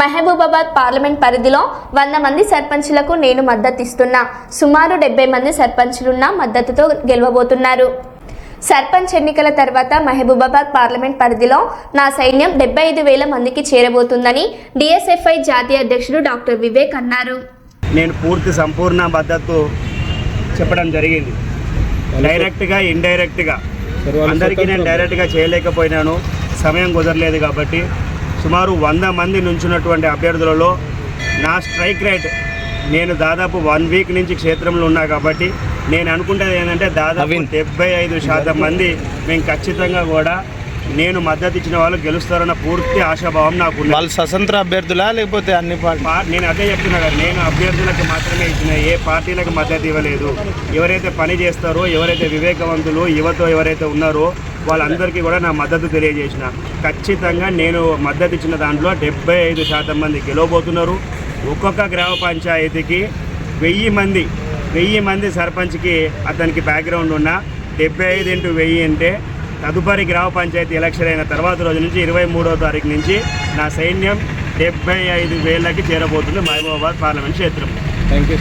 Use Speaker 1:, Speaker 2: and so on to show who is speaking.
Speaker 1: Mahabubabad parliament పరిధిలో వంద మంది సర్పంచులకు నేను మద్దతు ఇస్తున్నా సుమారు డెబ్బై మంది సర్పంచులున్న మద్దతుతో గెలవబోతున్నారు. సర్పంచ్ ఎన్నికల తర్వాత మహబూబాబాద్ పార్లమెంట్ పరిధిలో నా సైన్యం డెబ్బై ఐదు వేల మందికి చేరబోతుందని డిఎస్ఎఫ్ఐ జాతీయ అధ్యక్షుడు డాక్టర్ వివేక్ అన్నారు.
Speaker 2: నేను పూర్తి సంపూర్ణ మద్దతు చెప్పడం జరిగింది. డైరెక్ట్గా ఇండైరెక్ట్గా అందరికీ నేను డైరెక్ట్గా చేయలేకపోయినాను. సమయం కుదరలేదు కాబట్టి సుమారు వంద మంది నుంచున్నటువంటి అభ్యర్థులలో నా స్ట్రైక్ రేట్ నేను దాదాపు వన్ వీక్ నుంచి క్షేత్రంలో ఉన్నా కాబట్టి నేను అనుకుంటేది ఏంటంటే దాదాపు డెబ్బై ఐదు శాతం మంది మేము ఖచ్చితంగా కూడా నేను మద్దతు ఇచ్చిన వాళ్ళు గెలుస్తారన్న పూర్తి ఆశాభావం నాకు.
Speaker 3: వాళ్ళు స్వతంత్ర అభ్యర్థులా లేకపోతే అన్ని పార్టీ
Speaker 2: నేను అదే చెప్తున్నా కదా నేను అభ్యర్థులకు మాత్రమే ఇచ్చిన ఏ పార్టీలకు మద్దతు ఇవ్వలేదు. ఎవరైతే పని చేస్తారో ఎవరైతే వివేకవంతులు యువత ఎవరైతే ఉన్నారో వాళ్ళందరికీ కూడా నా మద్దతు తెలియజేసిన. ఖచ్చితంగా నేను మద్దతు ఇచ్చిన దాంట్లో డెబ్బై ఐదు శాతం మంది గెలవబోతున్నారు. ఒక్కొక్క గ్రామ పంచాయతీకి వెయ్యి మంది వెయ్యి మంది సర్పంచ్కి అతనికి బ్యాక్గ్రౌండ్ ఉన్న డెబ్బై ఐదు ఇంటూ వెయ్యి అంటే తదుపరి గ్రామ పంచాయతీ ఎలక్షన్ అయిన తర్వాత రోజు నుంచి ఇరవై మూడో తారీఖు నుంచి నా సైన్యం డెబ్బై ఐదు వేలకి చేరబోతుంది మహబూబాబాద్ పార్లమెంట్ క్షేత్రం.
Speaker 3: Thank you